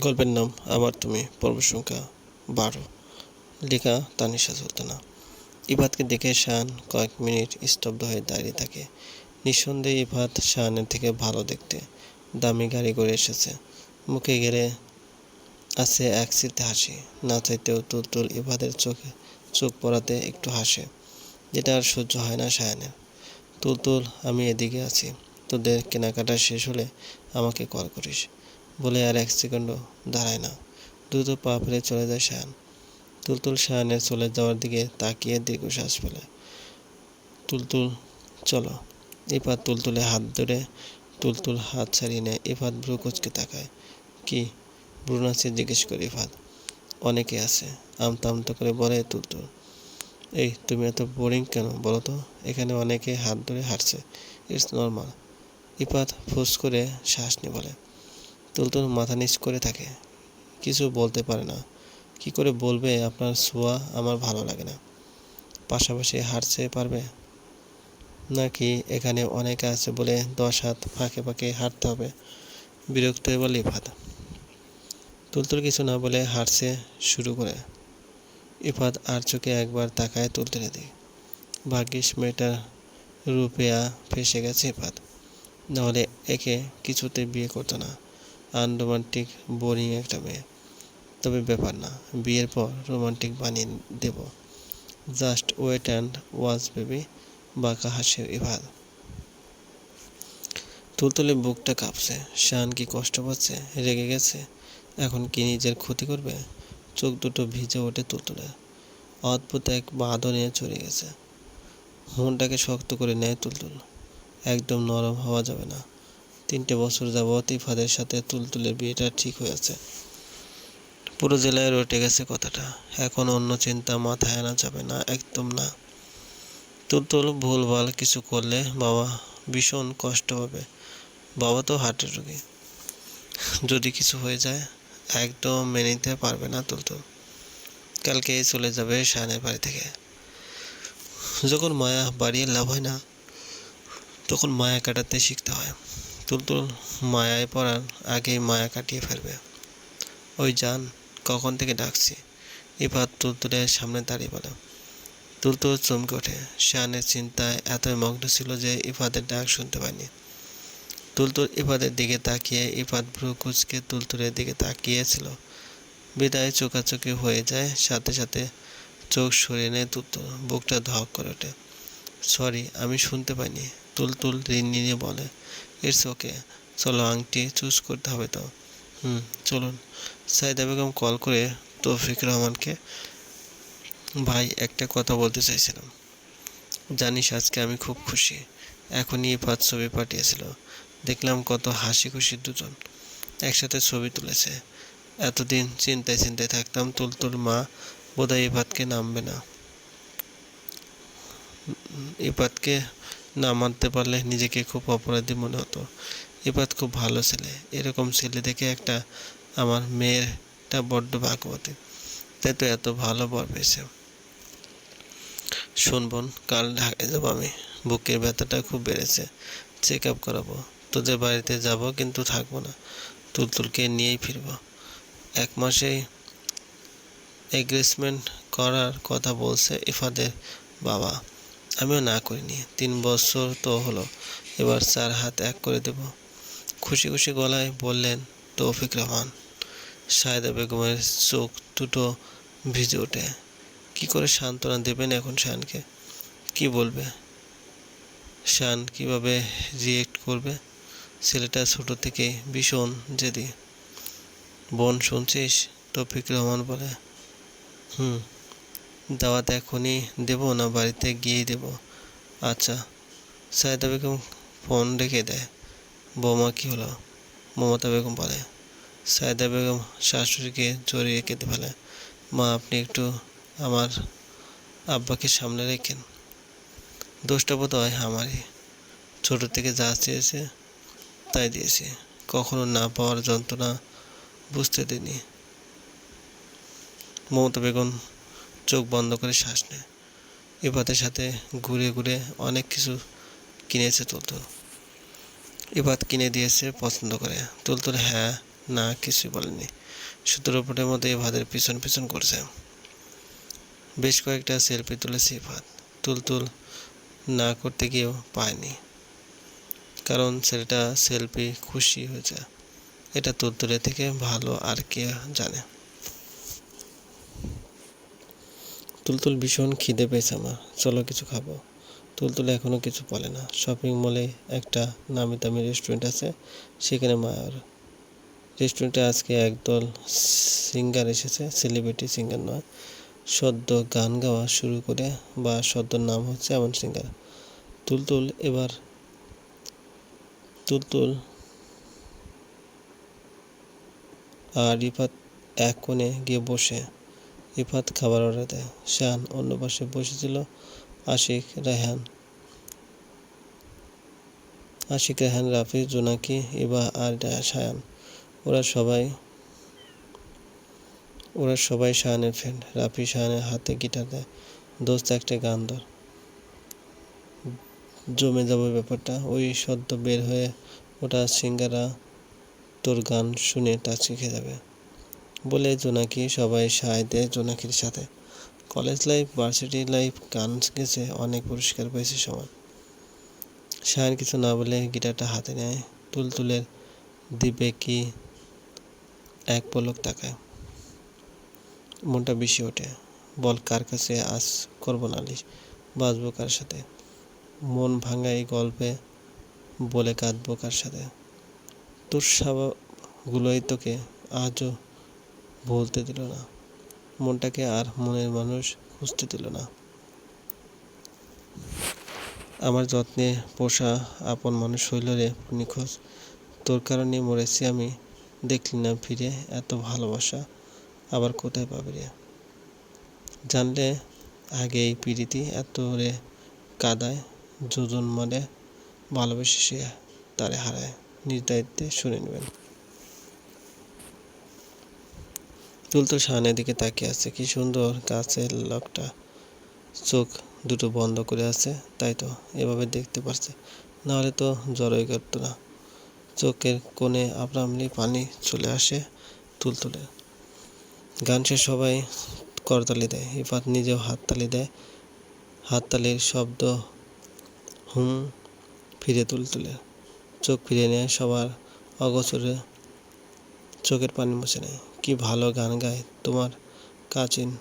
গল্পের নাম আমার তুমি পর্ব সংখ্যা বারো। লেখা তানিশা সুলতানা। ইফাতকে দেখে শান কয়েক মিনিট স্তব্ধ হয়ে দাঁড়িয়ে থাকে। নিঃসন্দেহে ইফাত শাহানের থেকে ভালো দেখতে। দামি গাড়ি করে এসেছে। মুখে গেলে আছে এক সিতে হাসি। না চাইতেও তুলতুল ইফাতের চোখে চোখ পড়াতে একটু হাসে, যেটা আর সহ্য হয় না শায়ানের। তুলতুল, আমি এদিকে আছি। তোদের কেনাকাটা শেষ হলে আমাকে কল করিস। বলে আর এক সেকেন্ডও দাঁড়ায় না। দ্রুত পা ফেলে চলে যায় শায়ান তুলতুল শায়ানের চলে যাওয়ার দিকে তাকিয়ে দীর্ঘশ্বাস ফেলে। তুলতুল, চলো। ইফাত তুলতুলে হাত ধরে তুলতুল হাত ছাড়িয়ে নেয়। ইফাত ব্রু কুচকে তাকায়। কি? ভ্রু নাচে জিজ্ঞেস করে ইফাত অনেকে আছে, আমতা আমতা করে বলে তুলতুল। এই, তুমি এত বোরিং কেন বলো তো? এখানে অনেকে হাত ধরে হাঁটছে। ইটস নর্মাল ইফাত ফুস করে শ্বাস নিয়ে বলে। তুলতুল মাথা নিচ করে থাকে। কিছু বলতে পারে না। কি করে বলবে আপনার ছোঁয়া আমার ভালো লাগে না। পাশাপাশি হাঁটছে পারবে? নাকি এখানে অনেকে আছে বলে দশ হাত ফাঁকে ফাঁকে হাঁটতে হবে? বিরক্ত বলে ইফাত তুলতুল কিছু না বলে হাঁটছে শুরু করে। ইফাত আর চোখে একবার তাকায় তুলতুলে দিই ভাগ্যিস মেয়েটার রূপেয়া ফেসে গেছে ইফাত। নাহলে একে কিছুতে বিয়ে করতো না। আনরোমান্টিক, বোরিং একটা মেয়ে। তবে ব্যাপার না, বিয়ের পর রোমান্টিক বানিয়ে দেব। Just wait and watch, baby. বাঁকা হাসে ইভাল। তুলতুলে বুকটা কাঁপছে। শান কি কষ্ট পাচ্ছে? রেগে গেছে। এখন কি নিজের ক্ষতি করবে? চোখ দুটো ভিজে ওঠে তুলতুলে। অদ্ভুত এক বাঁধ নিয়ে চলে গেছে। মনটাকে শক্ত করে নেয় তুলতুল। একদম নরম হওয়া যাবে না। তিনটে বছর যাবৎ ইফাদের সাথে তুলতুলের বিয়েটা ঠিক হয়েছে। পুরো জেলায় রটে গেছে কথাটা। এখন অন্য চিন্তা মাথায় আনা যাবে না, একদম না। তুলতুল ভুলভাল কিছু করলে বাবা ভীষণ কষ্ট হবে বাবা তো হার্টের রোগী। যদি কিছু হয়ে যায়, একদম মেনে নিতে পারবে না তুলতুল। কালকে চলে যাবে শাহানের বাড়ি থেকে। যখন মায়া বাড়িয়ে লাভ হয় না, তখন মায়া কাটাতে শিখতে হয়। তুলতুল মায়ায় পড়ার আগেই মায়া কাটিয়ে ফেলবে। ওই যান কখন থেকে ডাকছি? ইফাত তুলতুলের সামনে দাঁড়িয়ে বলে, তুলতুল চমকে ওঠে। শানের চিন্তায় এতই মগ্ন ছিল যে ইফাদের ডাক শুনতে পায়নি। তুলতুল ইফাদের দিকে তাকিয়ে, ইফাত ভ্রু কুচকে তুলতুলের দিকে তাকিয়েছিল। বিদায় চোকাচোকি হয়ে যায়, সাথে সাথে চোখ সরিয়ে নেয় তুলতুল, বুকটা ধক করে ওঠে। সরি, আমি শুনতে পাইনি। তুলতুল ঋণ নিয়ে বলে ইটস ওকে চলো আংটি চুজ করতে হবে তো হুম চলুন। সাইদা বেগম কল করে তৌফিক রহমানকে ভাই একটা কথা বলতে চাইছিলাম। জানিস আজকে আমি খুব খুশি। এখনই ইফাত ছবি পাঠিয়েছিল। দেখলাম কত হাসি খুশি দুজন। একসাথে ছবি তুলেছে। এতদিন চিন্তায় চিন্তায় থাকতাম তুলতুল মা বোধহয় ইফাতকে নামবে না। ইফাতকে না মানতে পারলে নিজেকে খুব অপরাধী মনে হতো। ইফাত খুব ভালো ছেলে। এরকম ছেলে দেখে একটা আমার মেয়েরটা বড্ড ভাগবতী তাই তো এত ভালো বর পেয়েছে। শুনবন কাল ঢাকায় যাব আমি। বুকের ব্যথাটা খুব বেড়েছে। চেক আপ করাবো। তোদের বাড়িতে যাব কিন্তু থাকব না। তুলতুলকে নিয়েই ফিরবো। এক মাসেই এগ্রেসমেন্ট করার কথা বলছে ইফাদের বাবা। আমিও না করিনি। তিন বছর তো হলো। এবার চার হাত এক করে দেব। খুশি খুশি গলায় বললেন, তৌফিক রহমান। সায়দা বেগমের চোখ দুটো ভিজে ওঠে। কি করে সান্ত্বনা দেবেন এখন শানকে? কি বলবে? শান কীভাবে রিয়েক্ট করবে? ছেলেটা ছোট থেকে ভীষণ জেদি। বোন, শুনছিস? তৌফিক রহমান বলে, হুম। দাওয়াত এখনই দেবো না বাড়িতে গিয়েই দেবো। আচ্ছা সায়দা বেগম ফোন রেখে দেয়। বৌমা কী হলো? মমতা বেগম বলে, সায়দা বেগম শাশুড়িকে জড়িয়ে কেঁদে ফেলে। মা, আপনি একটু আমার আব্বাকে সামনে রেখেন। দোষটা বোধ হয় আমারই। ছোটো থেকে যা চেয়েছে তাই দিয়েছি। কখনো না পাওয়ার যন্ত্রণা বুঝতে দিইনি। মমতা বেগম চোখ বন্ধ করে শ্বাস নেয়। ইবাদের সাথে ঘুরে ঘুরে অনেক কিছু কিনেছে তুলতুল ইবাদ কিনে দিয়েছে, পছন্দ করে। তুলতুল হ্যাঁ না, কিছুই বলেনি শুধু রোবটের মধ্যে ইফাদের পিছন পিছন করছে। বেশ কয়েকটা সেলফি তুলেছে ইফাত তুলতুল না করতে গিয়েও পায়নি। কারণ ছেলেটা সেলফি খুশি হয়েছে। এটা তুলতুলের থেকে ভালো আর কে জানে। তুলতুল ভীষণ খিদে পেয়েছে আমার। চলো কিছু খাব। তুলতুল এখনও কিছু বলে না। শপিং মলে একটা নামি দামি রেস্টুরেন্ট আছে, সেখানে মায়ার। রেস্টুরেন্টে আজকে একদল সিঙ্গার এসেছে সেলিব্রিটি সিঙ্গার নয়, সদ্য গান গাওয়া শুরু করে বা সদ্য নাম হচ্ছে এমন সিঙ্গার তুলতুল এবার, তুলতুল আর রিফাত এক কোণে গিয়ে বসে। রিফাত খাবার অর্ডার দেয় শান অন্য পাশে বসেছিল আশিক রায়হান আশিক রায়হান রাফি জোনাকি, ইবা আর সায়ান ওরা সবাই ওরা সবাই শাহানের ফ্রেন্ড রাফি শাহানের হাতে গিটার দেয়। দোস্ত, একটা গান ধর। জমে যাবে ব্যাপারটা। ওই সদ্য বের হয়ে ওটা সিঙ্গারা তোর গান শুনে তা শিখে যাবে। বলে জোনাকি সবাই সায় দেয় জোনাকির সাথে। কলেজ লাইফ, ভার্সিটি লাইফ, গান গেছে, অনেক পুরস্কার পেয়েছে সমান শায়ন কিছু না বলে গিটারটা হাতে নেয়, তুলতুলের দিবে কি এক পলক তাকায়। মনটা বেশি ওঠে, বল কার কাছে আজ করব নালিশ, বাঁচবো কার সাথে? মন ভাঙা এই গল্পে বলে কাঁদবো কার সাথে? তোর স্বভাবগুলোই তোকে আজও বলতে দিল না। মনটাকে আর মনের মানুষ খুঁজতে দিল না। আমার যত্নে পোষা আপন মানুষ হইল রে নিখোঁজ। তোর কারণে মরেছি আমি। দেখলি না ফিরে এত ভালোবাসা। আবার কোথায় পাবি রে? জানলে আগে এই পিড়িতি এত রে কাদায়। যোজন মানে ভালোবেসে সে তারে হারায়। নিজ দায়িত্বে শুনে নেবেন। তুলতুল শাহানের দিকে তাকিয়ে আছে। কি সুন্দর কাছের লোকটা। চোখ দুটো বন্ধ করে আছে, তাই তো এভাবে দেখতে পারছে। নাহলে তো জড়ই করতো না। চোখের কোণে আপনামনি পানি চলে আসে তুলতুলে। গান শেষ সবাই করতালি দেয় ইফাত নিজেও হাততালি দেয়। হাততালির শব্দ হুম ফিরে তুলতুলে। চোখ ফিরে নেয় সবার অগোচরে। চোখের পানি মুছে নেয়। কি ভালো গান গায় তোমার কাজিন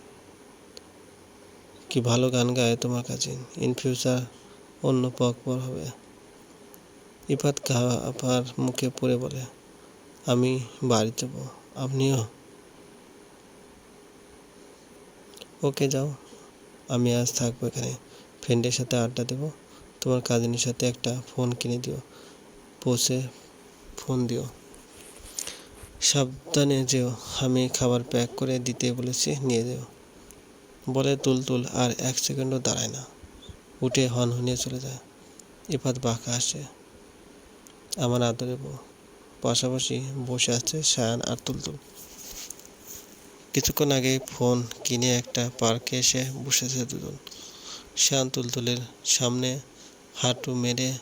কি ভালো গান গায় তোমার কাজিন ইন ফিউচার অন্য পর হবে। ইফাত আপার মুখে পড়ে বলে, আমি বাড়ি যাব। আপনিও? ওকে যাও। আমি আজ থাকব এখানে। ফ্রেন্ডের সাথে আড্ডা দেবো। তোমার কাজিনের সাথে একটা ফোন কিনে দিও। পৌঁছে ফোন দিও। সাবধানে যেও, আমি খাবার প্যাক করে দিতে বলেছি, নিয়ে যেও। বলে তুলতুল আর এক সেকেন্ডও দাঁড়ায় না। উঠে হনহনিয়ে চলে যায়। ইফাত বাঁকা আসে। আমার আদরে বউ। পাশাপাশি বসে আছে সায়ান আর তুলতুল কিছুক্ষণ আগে ফোন কিনে একটা পার্কে এসে বসেছে দুজন। শান তুলতুলের সামনে হাঁটু মেরে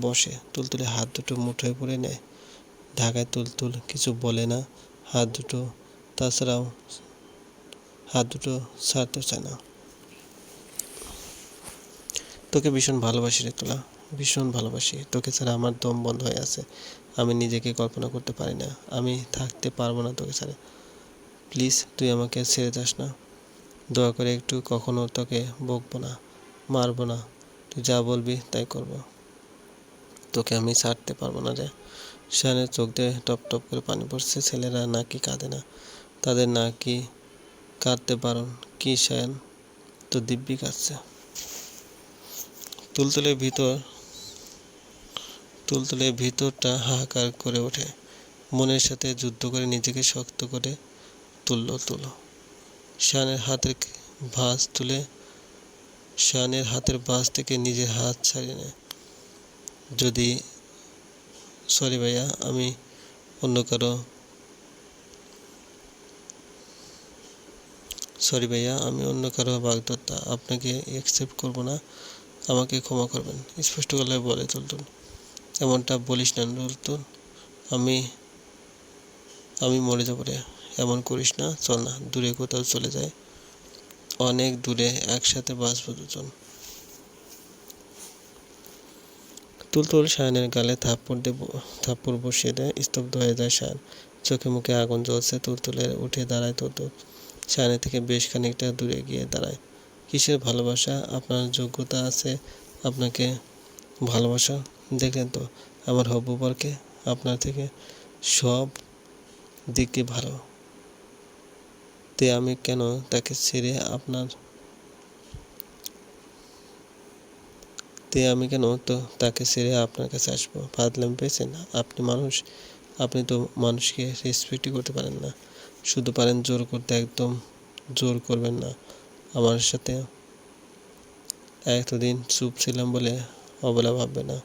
বসে। তুলতুলে হাত দুটো মুঠোয় পড়ে নেয়। ঢাকায় তুলতুল কিছু বলে না। হাত দুটো, তাছাড়াও হাত দুটো ছাড়তে চায় না। তোকে ভীষণ ভালোবাসি রে তোলা, ভীষণ ভালোবাসি। তোকে ছাড়া আমার দম বন্ধ হয়ে আছে। আমি নিজেকে কল্পনা করতে পারি না। আমি থাকতে পারব না তোকে ছাড়া। প্লিজ, তুই আমাকে ছেড়ে যাস না। দয়া করে একটু কখনো তোকে বকবো না, মারবো না। তুই যা বলবি তাই করব। তোকে আমি ছাড়তে পারব না রে। শানের চোখ দিয়ে টপ টপ করে পানি পড়ছে। ছেলেরা নাকি কাঁদে না। তাদের নাকি কাঁদতে পারো কি শায়ন? তো দিব্যি কাঁদছে। তুলতুলের ভিতর তুলতুলের ভিতরটা হাহাকার করে ওঠে। মনের সাথে যুদ্ধ করে নিজেকে শক্ত করে তুললো তুলো। শানের হাতের ভাঁজ তুলে শানের হাতের ভাঁজ থেকে নিজের হাত ছাড়িয়ে নেয়। যদি সরি ভাইয়া, আমি অন্য কারও সরি ভাইয়া, আমি অন্য কারও বাগদত্তা আপনাকে অ্যাকসেপ্ট করব না। আমাকে ক্ষমা করবেন। স্পষ্ট গলায় বলে তুলতুল এমনটা বলিস না তুলতুল আমি আমি মরে যাব রে। এমন করিস না। চল না, দূরে কোথাও চলে যায় অনেক দূরে একসাথে বাঁচবো দুজন। তুলতুল শায়নের গালে থাপ্পড় দিয়ে ব- থাপ্পড় বসিয়ে দেয়, স্তব্ধ হয়ে যায় শায়ন চোখে মুখে আগুন জ্বলছে তুলতুলের উঠে দাঁড়ায় তুলতুল। শায়নের থেকে বেশ খানিকটা দূরে গিয়ে দাঁড়ায়। কিসের ভালোবাসা? আপনার যোগ্যতা আছে, আপনাকে ভালোবাসা? দেখলেন তো, আমার হব্বু বরকে, আপনার থেকে সব দিকে ভালো। তে আমি কেন তাকে ছেড়ে আপনার তে আমি কেন? তো তাকে ছেড়ে আপনার কাছে আসব। ফাদলাম পেয়েছেন আপনি মানুষ। আপনি তো মানুষকে রেসপেক্টই করতে পারেন না। শুধু পারেন জোর করতে, একদম জোর করবেন না। আমার সাথে এতদিন চুপ ছিলাম বলে অবলা ভাববে না।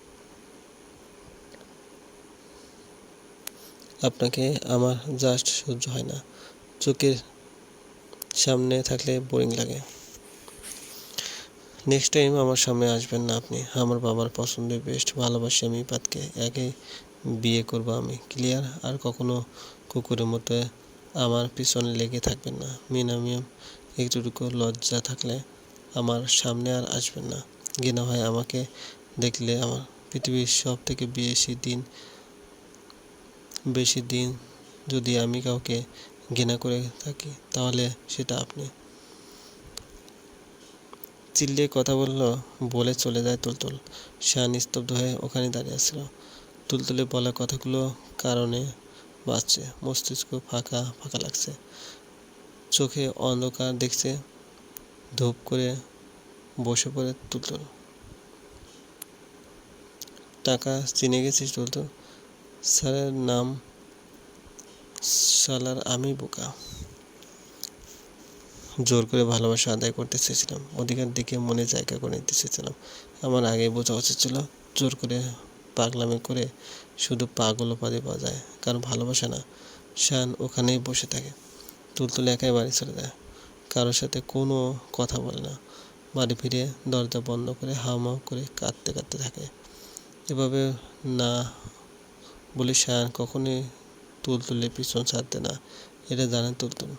আপনাকে আমার জাস্ট সহ্য হয় না। চোখের সামনে থাকলে বোরিং লাগে। নেক্সট টাইম আমার সামনে আসবেন না আপনি। আমার বাবার পছন্দের বেস্ট ভালোবাসি আমি পাতকে একে বিয়ে করব আমি। ক্লিয়ার আর কখনো কুকুরের মতো আমার পিছনে লেগে থাকবেন না। মিনা মিয়াম একটুটুকু লজ্জা থাকলে আমার সামনে আর আসবেন না। ঘৃণা হয় আমাকে দেখলে আমার পৃথিবীর সব থেকে বেশি দিন বেশি দিন যদি আমি কাউকে ঘৃণা করে থাকি, তাহলে সেটা আপনি চিল্লিয়ে কথা বলল, বলে চলে যায় তুলতুল। শান নিস্তব্ধ হয়ে ওখানে দাঁড়িয়ে আছিল তুলতুলে বলা কথাগুলো কারণে বাঁচছে মস্তিষ্ক ফাঁকা ফাঁকা লাগছে। চোখে অন্ধকার দেখছে, ধূপ করে বসে পড়ে তুলতুল। টাকা চিনে গেছিস তুলতুল? স্যারের নাম সালার আমি বোকা। জোর করে ভালোবাসা আদায় করতে চেয়েছিলাম। অধিকার দিকে মনে জায়গা করে নিতে চেয়েছিলাম। আমার আগে বোঝা উচিত ছিল, জোর করে পাগলামি করে শুধু পাগল উপাধি পাওয়া যায়, কারণ ভালোবাসা না, শান ওখানেই বসে থাকে। তুলতুলে একাই বাড়ি চলে যায় কারোর সাথে কোনো কথা বলে না। বাড়ি ফিরে দরজা বন্ধ করে হাওমাও করে কাঁদতে কাঁদতে থাকে। এভাবে না বলে শান কখনোই তুলতুলে পিছন ছাড়তে না, এটা জানে তুলতুল।